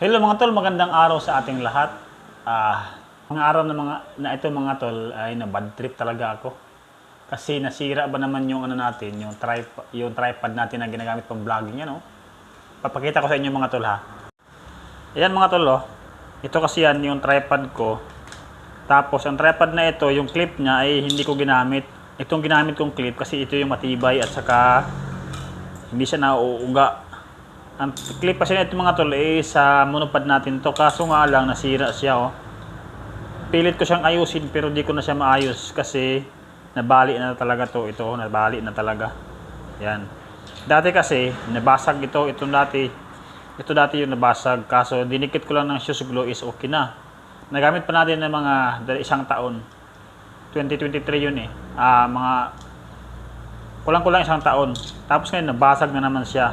Hello mga tol, magandang araw sa ating lahat. Ah, mga araw na mga na ito mga tol ay na bad trip talaga ako. Kasi nasira ba naman yung ano natin, yung tripod, yung tripod natin na ginagamit pang vlogging yan, oh. Papakita ko sa inyo mga tol ha. Ayan mga tol, oh. Ito kasi yan yung tripod ko. Tapos ang tripod na ito, yung clip niya ay hindi ko ginamit. Itong ginamit kong clip kasi ito yung matibay at saka hindi siya nauuga. Ang clip kasi nito mga tol eh sa monopod natin to kaso nga lang nasira siya oh. Pilit ko siyang ayusin pero di ko na siya maayos kasi nabali na talaga to ito nabali na talaga. Yan. Dati kasi nabasag ito itong dati ito dati yung nabasag kaso dinikit ko lang ng shoes glue is okay na. Nagamit pa natin ng mga isang taon. 2023 yun eh. Ah mga kulang-kulang isang taon. Tapos ngayon nabasag na naman siya.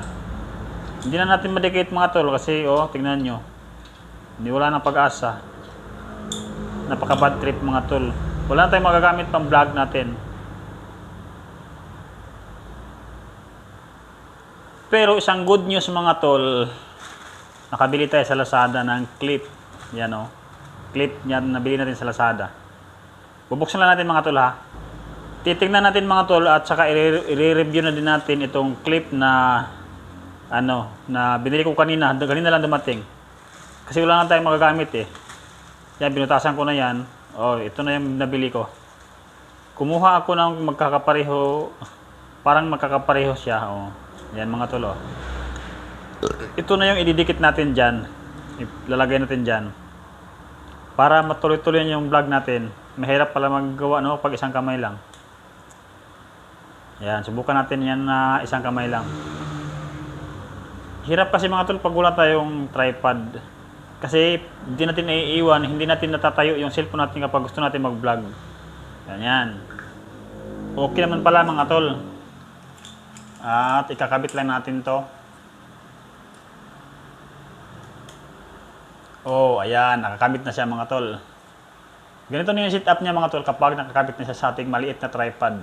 Hindi na natin madikit mga tol kasi oh, tingnan nyo. Hindi wala nang pag-asa. Napaka bad trip mga tol. Wala na tayong magagamit pang vlog natin. Pero isang good news mga tol, nakabili tayo sa Lazada ng clip. Yan oh. Clip yan nabili natin sa Lazada. Bubuksan lang natin mga tol ha. Titingnan natin mga tol at saka i-review na din natin itong clip na ano, na binili ko kanina, kanina lang dumating. Kasi wala na tayong magagamit eh. Yan, binutasan ko na yan. Oh, ito na yung nabili ko. Kumuha ako ng magkakapareho, parang magkakapareho siya. Oh. Yan mga tol. Oh. Ito na yung ididikit natin dyan. Ilalagay natin dyan. Para matuloy-tuloy yung vlog natin. Mahirap pala maggawa no, pag isang kamay lang. Yan, subukan natin yan na isang kamay lang. Hirap kasi mga tol pag wala tayong tripod. Kasi hindi natin naiiwan, hindi natin natatayo yung cellphone natin kapag gusto natin mag-vlog. Ganyan. Okay naman pala mga tol. At ikakabit lang natin to. Oh, ayan, nakakabit na siya mga tol. Ganito na yung setup niya mga tol kapag nakakabit na siya sa ating maliit na tripod.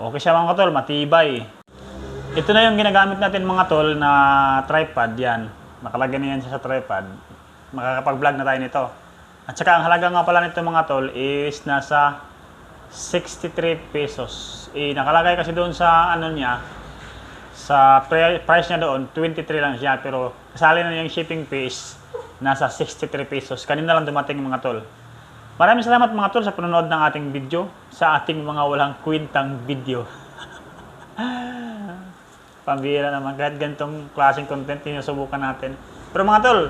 Okay siya mga tol, matibay. Ito na yung ginagamit natin mga tol na tripod yan. Nakalagay na yan sa tripod. Makakapag-vlog na tayo nito. At saka ang halaga nga pala nito mga tol is nasa 63 pesos. Eh, nakalagay kasi doon sa ano niya, sa pri- price niya doon, 23 lang siya. Pero kasali na yung shipping fees, nasa 63 pesos. Kanina lang dumating mga tol. Maraming salamat mga tol sa panonood ng ating video, sa ating mga walang kwintang video. Pambira naman, kahit ganitong klaseng content yung subukan natin. Pero mga tol,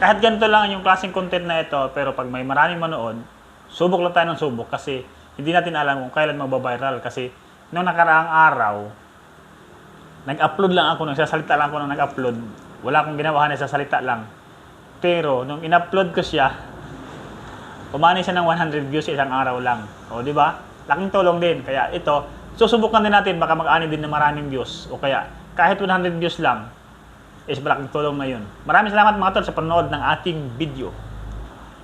kahit ganito lang yung klaseng content na ito, pero pag may maraming manood, subok lang tayo ng subok kasi hindi natin alam kung kailan magbabiral. Kasi noong nakaraang araw, nag-upload lang ako, nagsasalita lang ako nang nag-upload. Wala akong ginawa na sasalita lang. Pero nung in-upload ko siya, umani siya ng 100 views sa isang araw lang. O, di ba? Laking tulong din. Kaya ito, susubukan din natin baka mag-ani din ng maraming views. O kaya, kahit 100 views lang, is malaking tulong na yun. Maraming salamat mga tol sa panonood ng ating video.